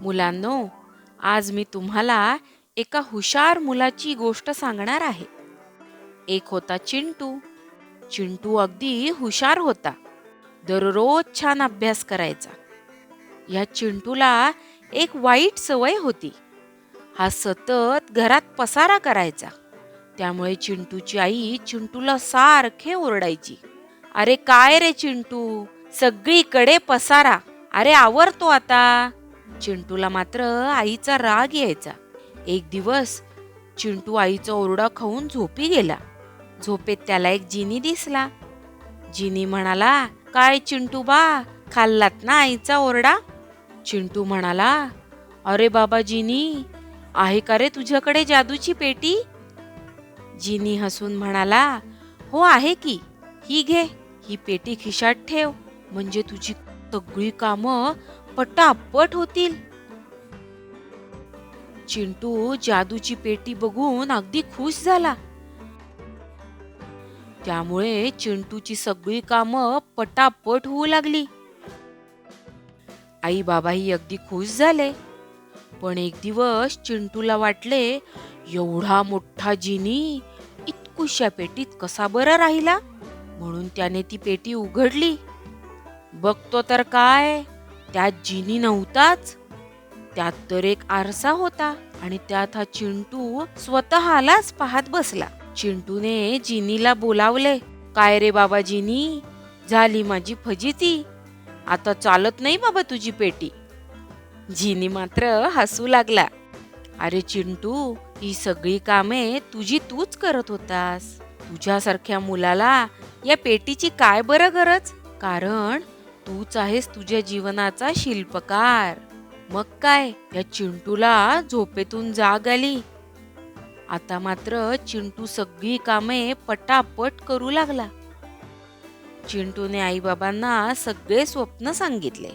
मुलांनो आज मी तुम्हाला एका हुशार मुलाची गोष्ट सांगणार आहे. एक होता चिंटू. चिंटू अगदी हुशार होता. दररोज छान अभ्यास करायचा. या चिंटूला एक वाईट सवय होती. हा सतत घरात पसारा करायचा. त्यामुळे चिंटूची आई चिंटूला सारखे ओरडायची. अरे काय रे चिंटू? सगळीकडे पसारा. अरे आवरतो आता. चिंटूला मात्र आईचा राग यायचा. एक दिवस चिंटू आईचा ओरडा खाऊन झोपी गेला. झोपेत त्याला एक जिनी दिसला. जिनी म्हणाला काय चिंटू बा खाल्लात ना आईचा ओरडा? चिंटू म्हणाला अरे बाबा जिनी आहे का रे तुझ्याकडे जादूची पेटी? जिनी हसून म्हणाला हो आहे की ही घे ही पेटी खिशात ठेव म्हणजे तुझी सगळी कामं पटापट होतील. चिंटू जादूची पेटी बघून अगदी खुश झाला. त्यामुळे चिंटूची सगळी कामं पटापट होऊ लागली. आई बाबाही अगदी खुश झाले. पण एक दिवस चिंटूला वाटले एवढा मोठा जिनी इतकुशा पेटीत कसा बरं राहिला? म्हणून त्याने ती पेटी उघडली. बघतो तर काय? त्यात जिनी नव्हताच. त्यात तर एक आरसा होता आणि त्यात हा चिंटू स्वतःलाच पाहत बसला. चिंटूने जिनीला बोलावले काय रे बाबा जिनी? झाली माझी फजिती. आता चालत नाही बाबा तुझी पेटी. जिनी मात्र हसू लागला. अरे चिंटू ही सगळी कामे तुझी तूच करत होतास. तुझ्यासारख्या मुलाला या पेटीची काय बरं गरज? कारण तूच आहेस तुझ्या जीवनाचा शिल्पकार. मग काय? या चिंटूला झोपेतून जाग आली. आता मात्र चिंटू सगळी कामे पटापट करू लागला. चिंटूने आईबाबांना सगळे स्वप्न सांगितले.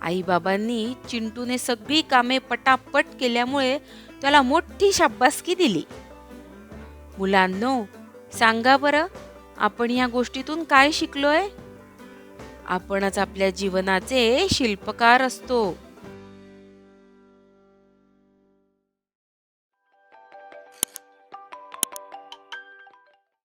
आईबाबांनी चिंटूने सगळी कामे पटापट केल्यामुळे त्याला मोठी शाब्बासकी दिली. मुलांनो सांगा बरं आपण या गोष्टीतून काय शिकलोय? आपणच आपल्या जीवनाचे शिल्पकार असतो.